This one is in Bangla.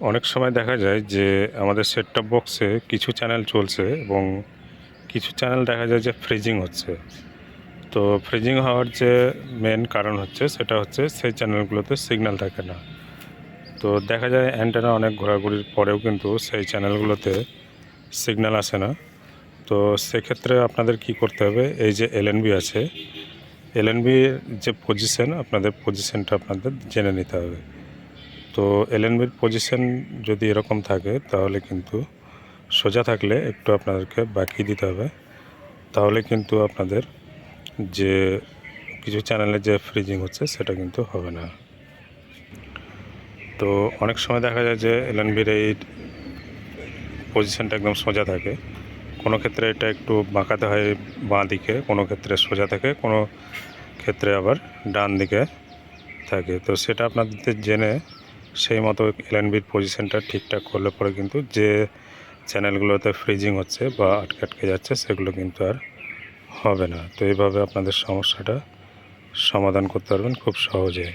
অনেক সময় দেখা যায় যে আমাদের সেট টপ বক্সে কিছু চ্যানেল চলছে এবং কিছু চ্যানেল দেখা যায় যে ফ্রিজিং হচ্ছে। তো ফ্রিজিং হওয়ার যে মেন কারণ হচ্ছে, সেটা হচ্ছে সেই চ্যানেলগুলোতে সিগন্যাল থাকে না। তো দেখা যায় অ্যান্টেনা অনেক ঘোরাঘুরির পরেও কিন্তু সেই চ্যানেলগুলোতে সিগন্যাল আসে না। তো সেক্ষেত্রে আপনাদের কি করতে হবে, এই যে এলএনবি আছে এলএনবির যে পজিশন আপনাদের পজিশনটা আপনাদের জেনে নিতে হবে। তো এলএনবির পজিশন যদি এরকম থাকে, তাহলে কিন্তু সোজা থাকলে একটু আপনাদেরকে বাকি দিতে হবে। তাহলে কিন্তু আপনাদের যে কিছু চ্যানেলে যে ফ্রিজিং হচ্ছে, সেটা কিন্তু হবে না। তো অনেক সময় দেখা যায় যে এলএনবির এই পজিশনটা একদম সোজা থাকে। কোনো ক্ষেত্রে এটা একটু বাঁকাতে হয় বাঁ দিকে, কোনো ক্ষেত্রে সোজা থাকে, কোনো ক্ষেত্রে আবার ডান দিকে থাকে। তো সেটা আপনাদের জেনে সেই মতো এলএনবির পজিশনটা ঠিকঠাক করলে পরে কিন্তু যে চ্যানেলগুলোতে ফ্রিজিং হচ্ছে বা আটকে আটকে যাচ্ছে, সেগুলো কিন্তু আর হবে না। তো এইভাবে আপনাদের সমস্যাটা সমাধান করতে পারবেন খুব সহজে